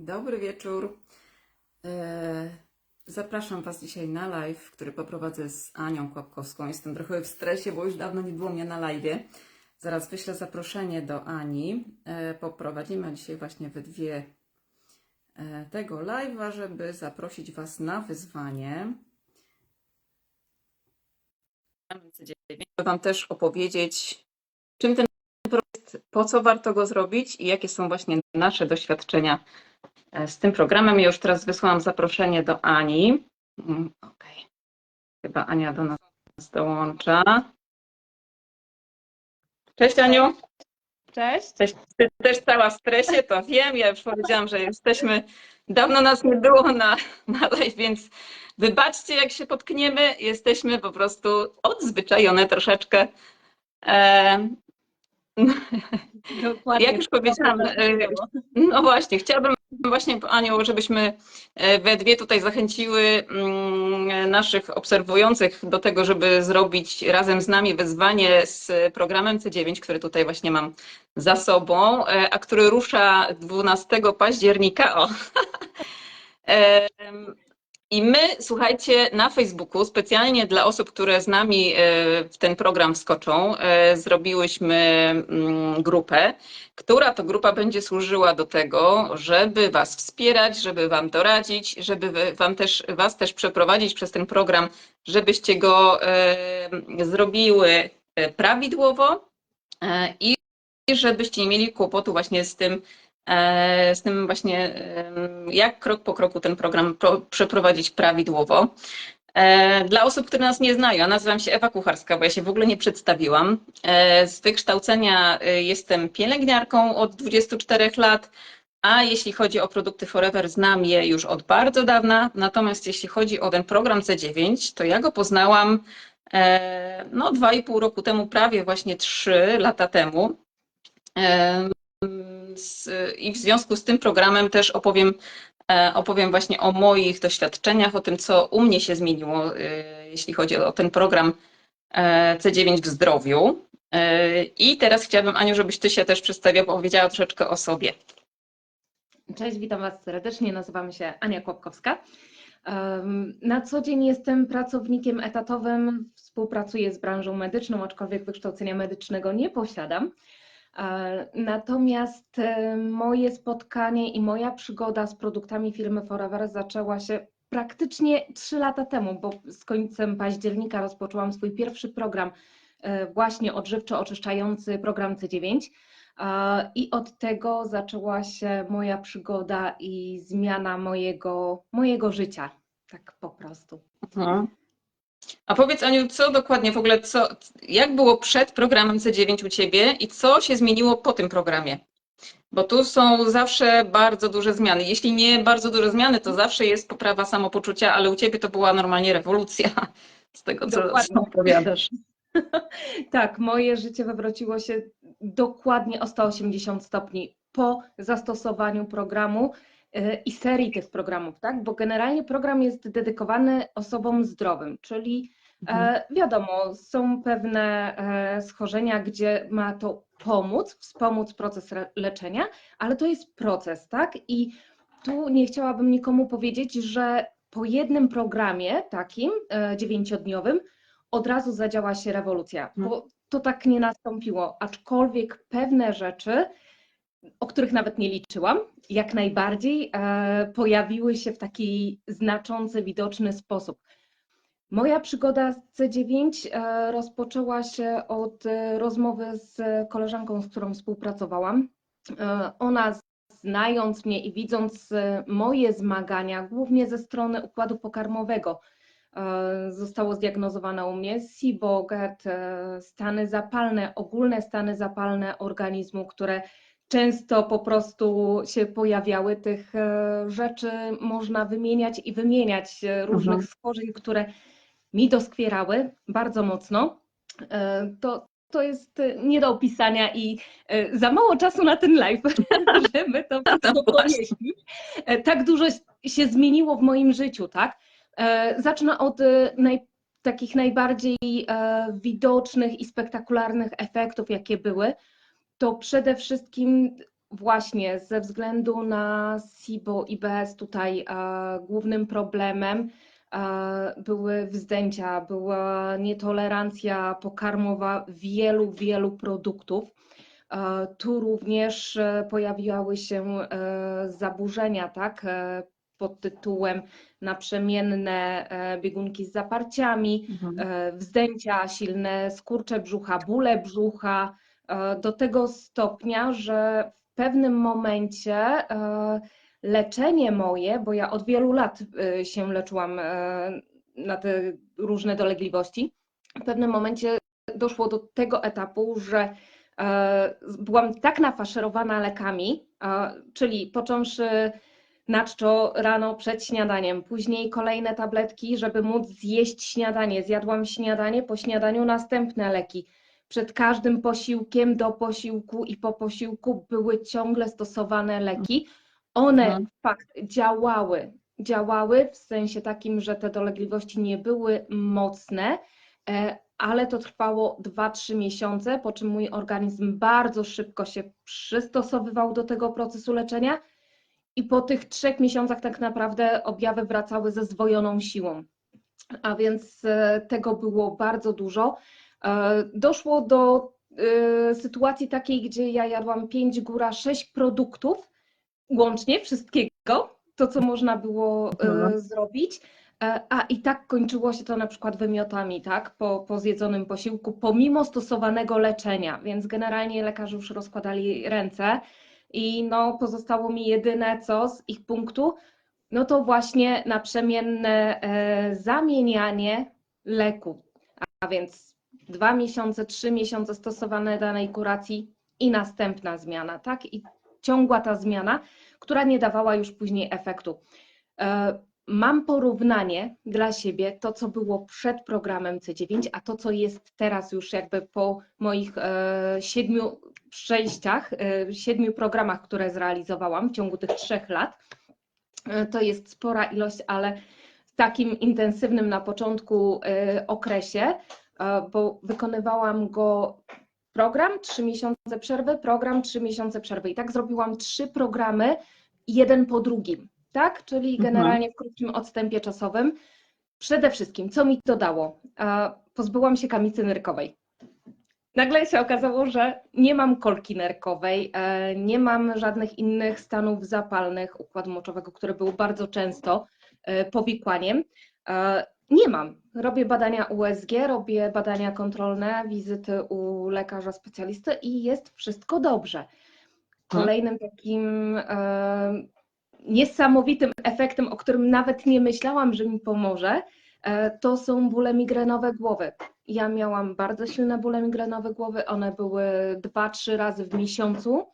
Dobry wieczór. E, Zapraszam Was dzisiaj na live, który poprowadzę z Anią Kłapkowską. Jestem trochę w stresie, bo już dawno nie było mnie na live. Zaraz wyślę zaproszenie do Ani. E, Poprowadzimy dzisiaj właśnie we dwie e, tego live'a, żeby zaprosić Was na wyzwanie. Chcę Wam też opowiedzieć, czym ten projekt, po co warto go zrobić i jakie są właśnie nasze doświadczenia e, z tym programem. Ja już teraz wysłałam zaproszenie do Ani. Mm, Okej. Chyba Ania do nas dołącza. Cześć Aniu. Cześć. Cześć. Ty też cała w stresie, to wiem. Ja już powiedziałam, że jesteśmy. Dawno nas nie było na, na live, więc wybaczcie, jak się potkniemy. Jesteśmy po prostu odzwyczajone troszeczkę. E, Dokładnie. Jak już powiedziałam, e, no właśnie, chciałabym właśnie, Aniu, żebyśmy e, we dwie tutaj zachęciły mm, naszych obserwujących do tego, żeby zrobić razem z nami wyzwanie z programem C9, który tutaj właśnie mam za sobą, e, a który rusza 12 października. O. I my, słuchajcie, na Facebooku specjalnie dla osób, które z nami e, w ten program wskoczą, e, zrobiłyśmy mm, grupę, która to grupa będzie służyła do tego, żeby Was wspierać, żeby Wam doradzić, żeby Wam też, Was też przeprowadzić przez ten program, żebyście go e, zrobiły prawidłowo i żebyście nie mieli kłopotu właśnie z tym, z tym właśnie, jak krok po kroku ten program pro, przeprowadzić prawidłowo. E, Dla osób, które nas nie znają, nazywam się Ewa Kucharska, bo ja się w ogóle nie przedstawiłam. E, Z wykształcenia e, jestem pielęgniarką od 24 lat, a jeśli chodzi o produkty Forever, znam je już od bardzo dawna. Natomiast jeśli chodzi o ten program C9, to ja go poznałam e, no, dwa i pół roku temu, prawie właśnie trzy lata temu. Z- I w związku z tym programem też opowiem, e, opowiem właśnie o moich doświadczeniach, o tym, co u mnie się zmieniło, e, jeśli chodzi o ten program e, C9 w zdrowiu. I teraz chciałabym, Aniu, żebyś Ty się też przedstawiła, powiedziała troszeczkę o sobie. Cześć, witam Was serdecznie. Nazywam się Ania Kłapkowska. Em, Na co dzień jestem pracownikiem etatowym, współpracuję z branżą medyczną, aczkolwiek wykształcenia medycznego nie posiadam. E, Natomiast e, moje spotkanie i moja przygoda z produktami firmy Forever zaczęła się praktycznie 3 lata temu, bo z końcem października rozpoczęłam swój pierwszy program, e, właśnie odżywczo-oczyszczający program C9. E, I od tego zaczęła się moja przygoda i zmiana mojego, mojego życia. Tak po prostu. A powiedz, Aniu, co dokładnie w ogóle, co, jak było przed programem C9 u Ciebie i co się zmieniło po tym programie? Bo tu są zawsze bardzo duże zmiany. Jeśli nie bardzo duże zmiany, to zawsze jest poprawa samopoczucia, ale u Ciebie to była normalnie rewolucja z tego, co, co opowiadasz. Tak, moje życie wywróciło się dokładnie o 180 stopni po zastosowaniu programu i serii tych programów, tak? Bo generalnie program jest dedykowany osobom zdrowym, czyli E, wiadomo, są pewne e, schorzenia, gdzie ma to pomóc, wspomóc proces leczenia, ale to jest proces, tak? I tu nie chciałabym nikomu powiedzieć, że po jednym programie takim e, dziewięciodniowym od razu zadziała się rewolucja, bo to tak nie nastąpiło, aczkolwiek pewne rzeczy, o których nawet nie liczyłam, jak najbardziej e, pojawiły się w taki znaczący, widoczny sposób. Moja przygoda z C9 e, rozpoczęła się od e, rozmowy z koleżanką, z którą współpracowałam. Ona, znając mnie i widząc moje zmagania, głównie ze strony układu pokarmowego, zostało zdiagnozowane u mnie SIBO, GERD, stany zapalne, ogólne stany zapalne organizmu, które często po prostu się pojawiały. Tych e, rzeczy można wymieniać i wymieniać, e, różnych Mhm. schorzeń, które mi doskwierały bardzo mocno. E, To, to jest nie do opisania i za mało czasu na ten live, żeby to wszystko właśnie. pomieścić. Tak dużo się zmieniło w moim życiu, tak? Zacznę od naj, takich najbardziej widocznych i spektakularnych efektów, jakie były. To przede wszystkim właśnie ze względu na SIBO i BS tutaj e, głównym problemem e, były wzdęcia, była nietolerancja pokarmowa wielu, wielu produktów. E, Tu również pojawiały się zaburzenia, tak, pod tytułem naprzemienne biegunki z zaparciami, e, wzdęcia, silne skurcze brzucha, bóle brzucha, do tego stopnia, że w pewnym momencie e, leczenie moje, bo ja od wielu lat e, się leczyłam e, na te różne dolegliwości, w pewnym momencie doszło do tego etapu, że e, byłam tak nafaszerowana lekami, e, czyli począwszy na czczo rano przed śniadaniem, później kolejne tabletki, żeby móc zjeść śniadanie. Zjadłam śniadanie, po śniadaniu następne leki. Przed każdym posiłkiem, do posiłku i po posiłku były ciągle stosowane leki. One Mhm. fakt działały, działały w sensie takim, że te dolegliwości nie były mocne, e, ale to trwało 2-3 miesiące, po czym mój organizm bardzo szybko się przystosowywał do tego procesu leczenia i po tych trzech miesiącach tak naprawdę objawy wracały ze zdwojoną siłą. A więc e, tego było bardzo dużo. E, Doszło do e, sytuacji takiej, gdzie ja jadłam 5 góra 6 produktów, łącznie wszystkiego, to co można było e, Mhm. zrobić. A i tak kończyło się to na przykład wymiotami, tak, po, po zjedzonym posiłku, pomimo stosowanego leczenia, więc generalnie lekarze już rozkładali ręce i no pozostało mi jedyne co z ich punktu, no to właśnie naprzemienne e, zamienianie leku, a więc dwa miesiące, trzy miesiące stosowane danej kuracji i następna zmiana, tak, i ciągła ta zmiana, która nie dawała już później efektu. E, Mam porównanie dla siebie, to co było przed programem C9, a to co jest teraz już jakby po moich e, siedmiu przejściach, e, siedmiu programach, które zrealizowałam w ciągu tych trzech lat. To jest spora ilość, ale w takim intensywnym na początku okresie, bo wykonywałam go program, trzy miesiące przerwy, program, trzy miesiące przerwy. I tak zrobiłam trzy programy, jeden po drugim, tak? Czyli Mhm. generalnie w krótkim odstępie czasowym. Przede wszystkim, co mi to dało? E, Pozbyłam się kamicy nerkowej. Nagle się okazało, że nie mam kolki nerkowej, e, nie mam żadnych innych stanów zapalnych układu moczowego, które były bardzo często e, powikłaniem. Nie mam. Robię badania USG, robię badania kontrolne, wizyty u lekarza specjalisty i jest wszystko dobrze. Kolejnym takim e, niesamowitym efektem, o którym nawet nie myślałam, że mi pomoże, e, to są bóle migrenowe głowy. Ja miałam bardzo silne bóle migrenowe głowy, one były 2-3 razy w miesiącu,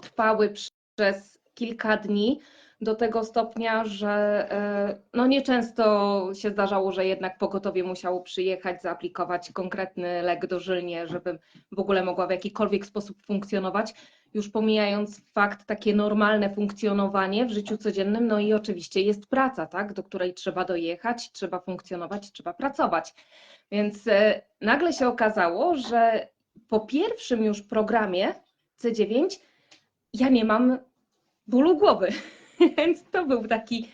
trwały przez kilka dni, do tego stopnia, że e, no nieczęsto się zdarzało, że jednak pogotowie musiało przyjechać, zaaplikować konkretny lek dożylnie, żebym w ogóle mogła w jakikolwiek sposób funkcjonować już pomijając fakt takie normalne funkcjonowanie w życiu codziennym, no i oczywiście jest praca, tak, do której trzeba dojechać, trzeba funkcjonować, trzeba pracować. Więc e, nagle się okazało, że po pierwszym już programie C9 ja nie mam bólu głowy. Więc to był taki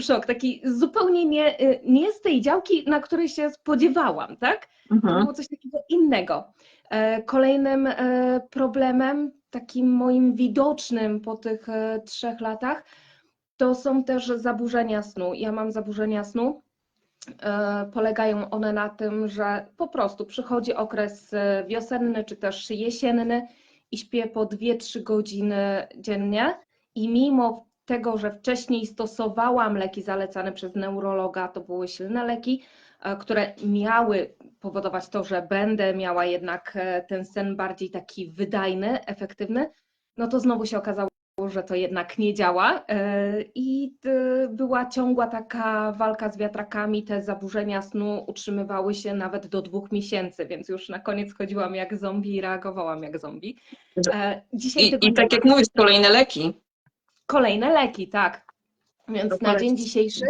szok, taki zupełnie nie, e, nie z tej działki, na której się spodziewałam, tak? To Mhm. było coś takiego innego. E, Kolejnym e, problemem, takim moim widocznym po tych e, trzech latach, to są też zaburzenia snu. Ja mam zaburzenia snu. Polegają one na tym, że po prostu przychodzi okres wiosenny czy też jesienny i śpię po 2-3 godziny dziennie i mimo tego, że wcześniej stosowałam leki zalecane przez neurologa, to były silne leki, e, które miały powodować to, że będę miała jednak e, ten sen bardziej taki wydajny, efektywny, no to znowu się okazało, że to jednak nie działa e, i była ciągła taka walka z wiatrakami, te zaburzenia snu utrzymywały się nawet do dwóch miesięcy, więc już na koniec chodziłam jak zombie i reagowałam jak zombie. Dzisiaj I, I tak jak mówisz, kolejne leki. Kolejne leki, tak. Więc na dzień dzisiejszy,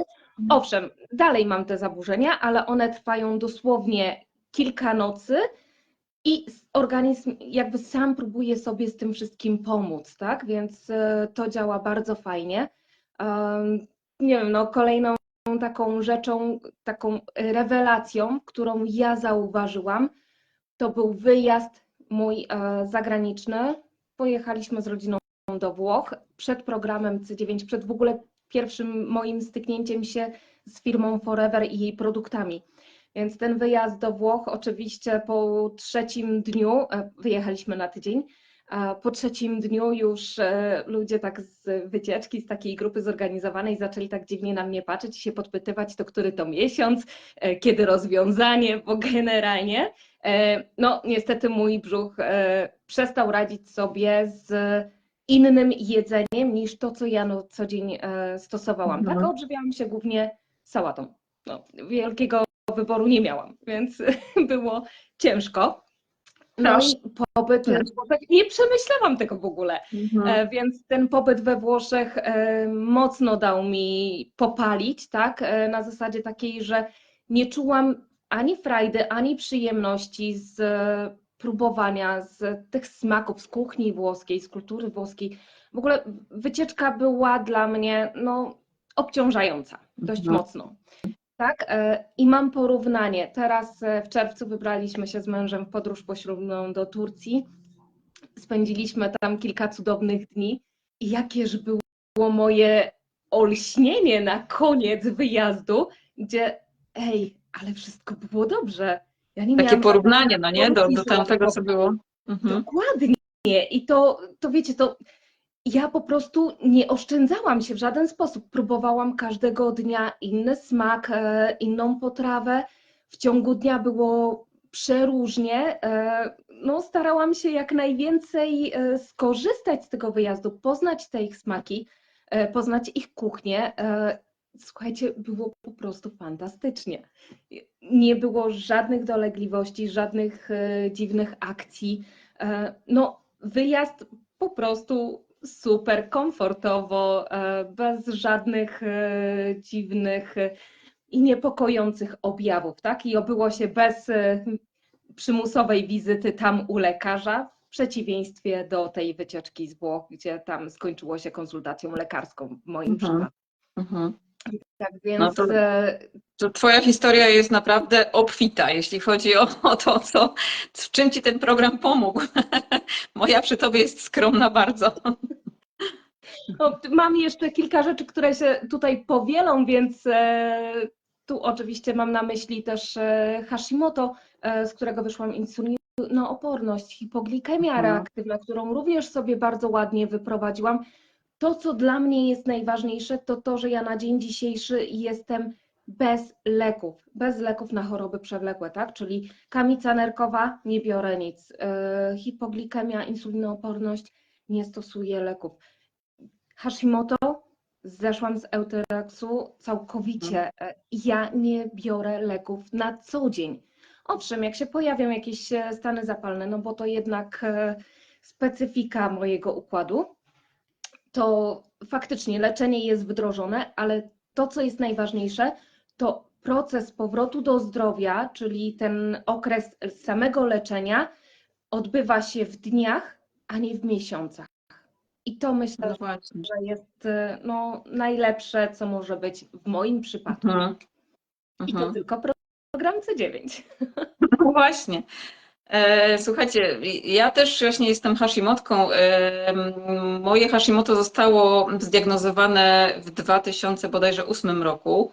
owszem, dalej mam te zaburzenia, ale one trwają dosłownie kilka nocy i organizm jakby sam próbuje sobie z tym wszystkim pomóc, tak? Więc e, to działa bardzo fajnie. Nie wiem, no kolejną taką rzeczą, taką rewelacją, którą ja zauważyłam, to był wyjazd mój e, zagraniczny. Pojechaliśmy z rodziną do Włoch przed programem C9, przed w ogóle pierwszym moim styknięciem się z firmą Forever i jej produktami. Więc ten wyjazd do Włoch, oczywiście po trzecim dniu, e, wyjechaliśmy na tydzień, po trzecim dniu już e, ludzie tak z wycieczki, z takiej grupy zorganizowanej zaczęli tak dziwnie na mnie patrzeć i się podpytywać, to który to miesiąc, e, kiedy rozwiązanie, bo generalnie, no niestety mój brzuch przestał radzić sobie z innym jedzeniem niż to, co ja no, co dzień stosowałam. Mhm. Tak, odżywiałam się głównie sałatą. No, wielkiego wyboru nie miałam, więc było ciężko. No Proszę. i pobyt we Włoszech, nie przemyślałam tego w ogóle, e, więc ten pobyt we Włoszech e, mocno dał mi popalić, tak, e, na zasadzie takiej, że nie czułam ani frajdy, ani przyjemności z e, próbowania z tych smaków z kuchni włoskiej, z kultury włoskiej. W ogóle wycieczka była dla mnie no, obciążająca dość Mhm. mocno. Tak, e, i mam porównanie. Teraz e, w czerwcu wybraliśmy się z mężem w podróż poślubną do Turcji. Spędziliśmy tam kilka cudownych dni. I jakież było moje olśnienie na koniec wyjazdu, gdzie ej, ale wszystko było dobrze. Ja nie Takie porównanie, no nie, do, do tamtego, co było. Mhm. Dokładnie. I to, to wiecie, to ja po prostu nie oszczędzałam się w żaden sposób. Próbowałam każdego dnia inny smak, e, inną potrawę. W ciągu dnia było przeróżnie. E, No, starałam się jak najwięcej e, skorzystać z tego wyjazdu, poznać te ich smaki, poznać ich kuchnię. Słuchajcie, było po prostu fantastycznie. Nie było żadnych dolegliwości, żadnych e, dziwnych akcji. E, No, wyjazd po prostu super komfortowo, e, bez żadnych e, dziwnych i niepokojących objawów, tak? I obyło się bez e, przymusowej wizyty tam u lekarza, w przeciwieństwie do tej wycieczki z Włoch, gdzie tam skończyło się konsultacją lekarską w moim Mhm. przypadku. Mhm. Tak więc No to- e, To Twoja historia jest naprawdę obfita, jeśli chodzi o, o to, co, w czym Ci ten program pomógł. Moja przy Tobie jest skromna bardzo. No, mam jeszcze kilka rzeczy, które się tutaj powielą, więc e, tu oczywiście mam na myśli też e, Hashimoto, z którego wyszłam insulinooporność, hipoglikemia Mhm. reaktywna, którą również sobie bardzo ładnie wyprowadziłam. To, co dla mnie jest najważniejsze, to to, że ja na dzień dzisiejszy jestem bez leków, bez leków na choroby przewlekłe, tak? Czyli kamica nerkowa, nie biorę nic, e, hipoglikemia, insulinooporność, nie stosuję leków. Hashimoto, zeszłam z Euterexu całkowicie. E, Ja nie biorę leków na co dzień. Owszem, jak się pojawią jakieś e, stany zapalne, no bo to jednak e, specyfika mojego układu, to faktycznie leczenie jest wdrożone, ale to, co jest najważniejsze, to proces powrotu do zdrowia, czyli ten okres samego leczenia, odbywa się w dniach, a nie w miesiącach. I to myślę, No że jest e, no, najlepsze, co może być w moim przypadku. Mhm. I to Mhm. tylko pro- program C9. No właśnie. E, Słuchajcie, ja też właśnie jestem Hashimotką. E, Moje Hashimoto zostało zdiagnozowane w 2000 bodajże 8 roku.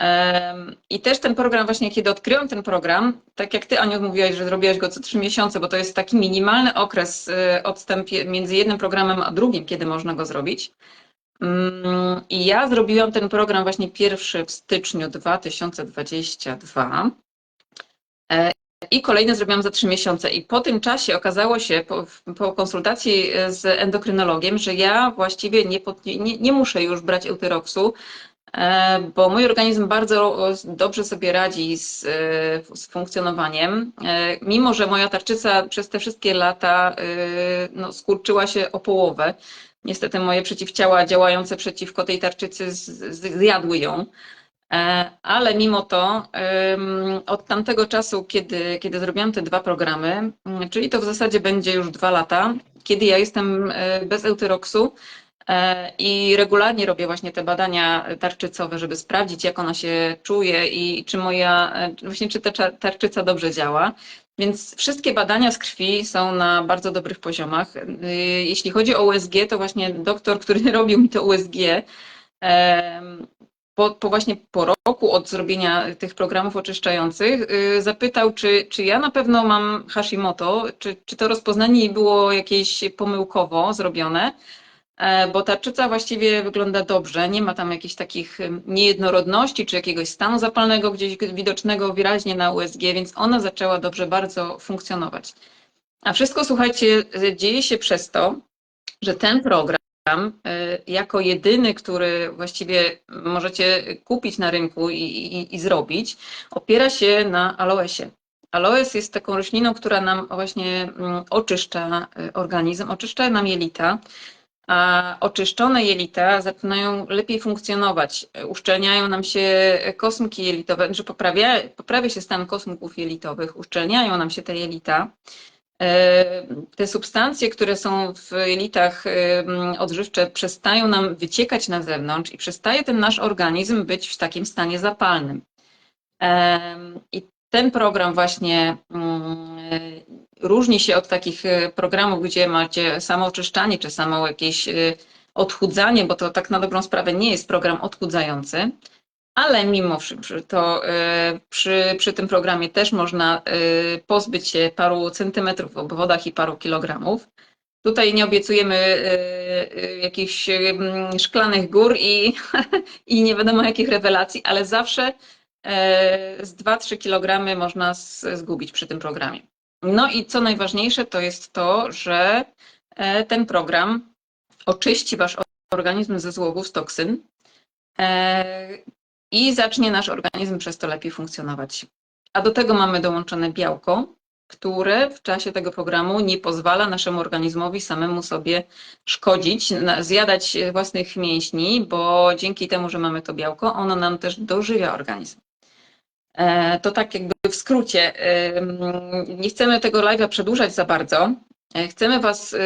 E, I też ten program, właśnie kiedy odkryłam ten program, tak jak Ty, Aniu, mówiłaś, że zrobiłaś go co 3 miesiące, bo to jest taki minimalny okres odstęp między jednym programem a drugim, kiedy można go zrobić. Mm, I ja zrobiłam ten program właśnie pierwszy w styczniu 2022. I kolejny zrobiłam za trzy miesiące. I po tym czasie okazało się, po, po konsultacji z endokrynologiem, że ja właściwie nie, pod- nie, nie muszę już brać eutyroksu, e, bo mój organizm bardzo dobrze sobie radzi z, e, z funkcjonowaniem. E, Mimo, że moja tarczyca przez te wszystkie lata e, no, skurczyła się o połowę. Niestety moje przeciwciała działające przeciwko tej tarczycy zjadły ją. E, Ale mimo to od tamtego czasu, kiedy, kiedy zrobiłam te dwa programy, mm, czyli to w zasadzie będzie już dwa lata, kiedy ja jestem e, bez Eutyroksu e, i regularnie robię właśnie te badania tarczycowe, żeby sprawdzić, jak ona się czuje i czy moja, właśnie czy ta tarczyca dobrze działa. Więc wszystkie badania z krwi są na bardzo dobrych poziomach. Jeśli chodzi o USG, to właśnie doktor, który robił mi to USG, po, po właśnie po roku od zrobienia tych programów oczyszczających, y, zapytał, czy, czy ja na pewno mam Hashimoto, czy, czy to rozpoznanie było jakieś pomyłkowo zrobione, E, bo tarczyca właściwie wygląda dobrze, nie ma tam jakichś takich em, niejednorodności czy jakiegoś stanu zapalnego gdzieś widocznego wyraźnie na USG, więc ona zaczęła dobrze bardzo funkcjonować. A wszystko, słuchajcie, e, dzieje się przez to, że ten program jako jedyny, który właściwie możecie kupić na rynku i, i, i zrobić, opiera się na aloesie. Aloes jest taką rośliną, która nam właśnie mm, oczyszcza e, organizm, oczyszcza nam jelita, a oczyszczone jelita zaczynają lepiej funkcjonować, e, uszczelniają nam się kosmki jelitowe, znaczy poprawia, poprawia się stan kosmków jelitowych, uszczelniają nam się te jelita. E, Te substancje, które są w jelitach em, odżywcze, przestają nam wyciekać na zewnątrz i przestaje ten nasz organizm być w takim stanie zapalnym. Em, I ten program właśnie mm, różni się od takich e, programów, gdzie macie samo oczyszczanie czy samo jakieś e, odchudzanie, bo to tak na dobrą sprawę nie jest program odchudzający, ale mimo to e, przy, przy tym programie też można e, pozbyć się paru centymetrów w obwodach i paru kilogramów. Tutaj nie obiecujemy e, jakichś szklanych gór i, i nie wiadomo jakich rewelacji, ale zawsze z 2-3 kg można zgubić przy tym programie. No i co najważniejsze, to jest to, że ten program oczyści wasz organizm ze złogów, z toksyn i zacznie nasz organizm przez to lepiej funkcjonować. A do tego mamy dołączone białko, które w czasie tego programu nie pozwala naszemu organizmowi samemu sobie szkodzić, zjadać własnych mięśni, bo dzięki temu, że mamy to białko, ono nam też dożywia organizm. E, To tak jakby w skrócie. Nie chcemy tego live'a przedłużać za bardzo. E, Chcemy Was y,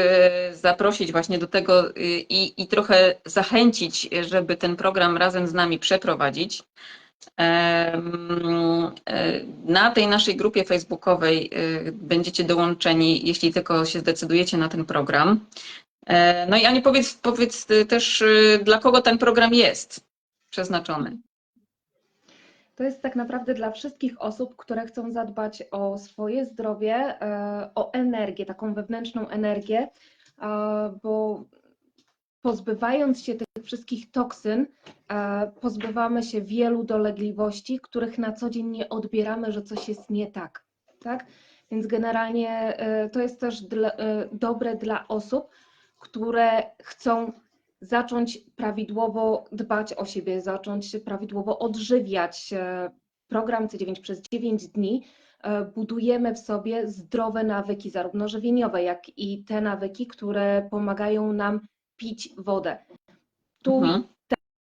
zaprosić właśnie do tego y, i, i trochę zachęcić, żeby ten program razem z nami przeprowadzić. E, Na tej naszej grupie facebookowej będziecie dołączeni, jeśli tylko się zdecydujecie na ten program. E, No i Ani, powiedz, powiedz też, dla kogo ten program jest przeznaczony. To jest tak naprawdę dla wszystkich osób, które chcą zadbać o swoje zdrowie, e, o energię, taką wewnętrzną energię, e, bo pozbywając się tych wszystkich toksyn, e, pozbywamy się wielu dolegliwości, których na co dzień nie odbieramy, że coś jest nie tak. tak? Więc generalnie to jest też dobre dla osób, które chcą zacząć prawidłowo dbać o siebie, zacząć prawidłowo odżywiać. E, Program C9 przez 9 dni e, budujemy w sobie zdrowe nawyki, zarówno żywieniowe, jak i te nawyki, które pomagają nam pić wodę. Tu, Mhm.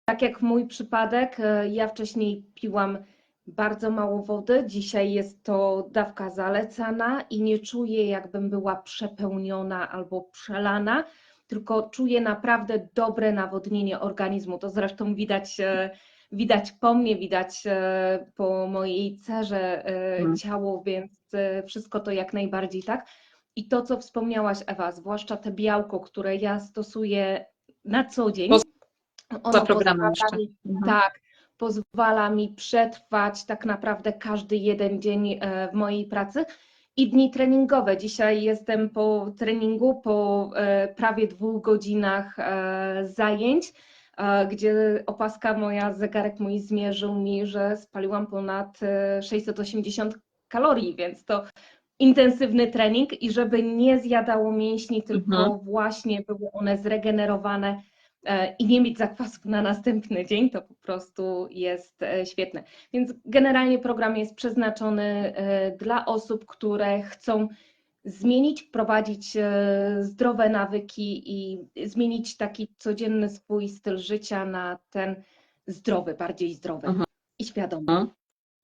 tak jak mój przypadek, e, ja wcześniej piłam bardzo mało wody, dzisiaj jest to dawka zalecana i nie czuję, jakbym była przepełniona albo przelana, tylko czuję naprawdę dobre nawodnienie organizmu. To zresztą widać, e, widać po mnie, widać e, po mojej cerze e, Mhm. ciało, więc wszystko to jak najbardziej tak. I to, co wspomniałaś, Ewa, zwłaszcza te białko, które ja stosuję na co dzień, Poza programem pozwala jeszcze. mi Mhm. tak, pozwala mi przetrwać tak naprawdę każdy jeden dzień w mojej pracy i dni treningowe. Dzisiaj jestem po treningu, po e, prawie dwóch godzinach e, zajęć, e, gdzie opaska moja, zegarek mój zmierzył mi, że spaliłam ponad e, 680 kalorii, więc to intensywny trening i żeby nie zjadało mięśni, tylko Mhm. właśnie były one zregenerowane i nie mieć zakwasów na następny dzień, to po prostu jest e, świetne. Więc generalnie program jest przeznaczony e, dla osób, które chcą zmienić, wprowadzić e, zdrowe nawyki i zmienić taki codzienny swój styl życia na ten zdrowy, bardziej zdrowy. Mhm. i świadomie. Mhm.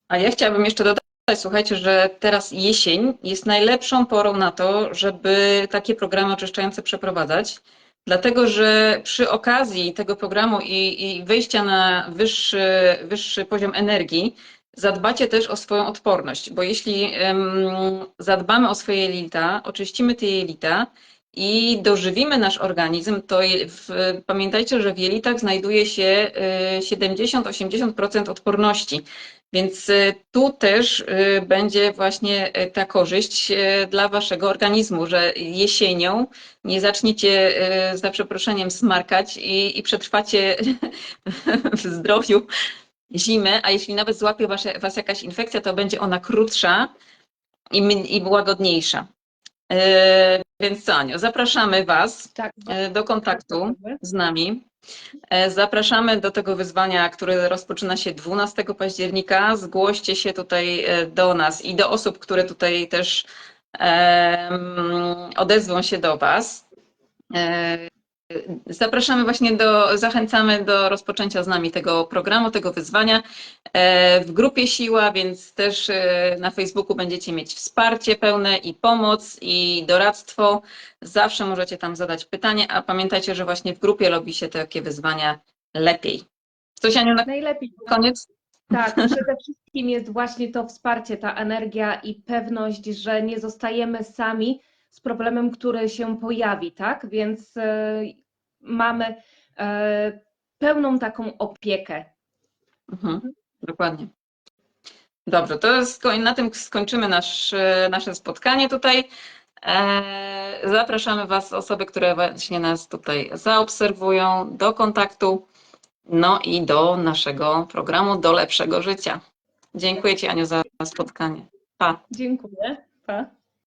A ja chciałabym jeszcze dodać, słuchajcie, że teraz jesień jest najlepszą porą na to, żeby takie programy oczyszczające przeprowadzać, dlatego że przy okazji tego programu i, i wyjścia na wyższy, wyższy poziom energii, zadbacie też o swoją odporność, bo jeśli em, zadbamy o swoje jelita, oczyścimy te jelita i dożywimy nasz organizm, to w, pamiętajcie, że w jelitach znajduje się y, 70-80% odporności. Więc y, tu też y, będzie właśnie y, ta korzyść dla waszego organizmu, że jesienią nie zaczniecie za przeproszeniem smarkać i, i przetrwacie w zdrowiu zimę, a jeśli nawet złapie wasze, was jakaś infekcja, to będzie ona krótsza i, i łagodniejsza. Więc co, Aniu, zapraszamy was Tak, do kontaktu z nami. E, Zapraszamy do tego wyzwania, które rozpoczyna się 12 października. Zgłoście się tutaj e, do nas i do osób, które tutaj też odezwą się do Was. Zapraszamy właśnie do, zachęcamy do rozpoczęcia z nami tego programu, tego wyzwania e, w grupie Siła, więc też e, na Facebooku będziecie mieć wsparcie pełne i pomoc i doradztwo. Zawsze możecie tam zadać pytanie, a pamiętajcie, że właśnie w grupie robi się takie wyzwania lepiej. Coś Aniu na Najlepiej. koniec? Tak, przede wszystkim jest właśnie to wsparcie, ta energia i pewność, że nie zostajemy sami z problemem, który się pojawi, tak? Więc e, mamy e, pełną taką opiekę. Mhm, dokładnie. Dobrze, to sko- na tym skończymy nasz, e, nasze spotkanie tutaj. Zapraszamy Was, osoby, które właśnie nas tutaj zaobserwują, do kontaktu, no i do naszego programu Do Lepszego Życia. Dziękuję Ci, Aniu, za spotkanie. Pa. Dziękuję. Pa.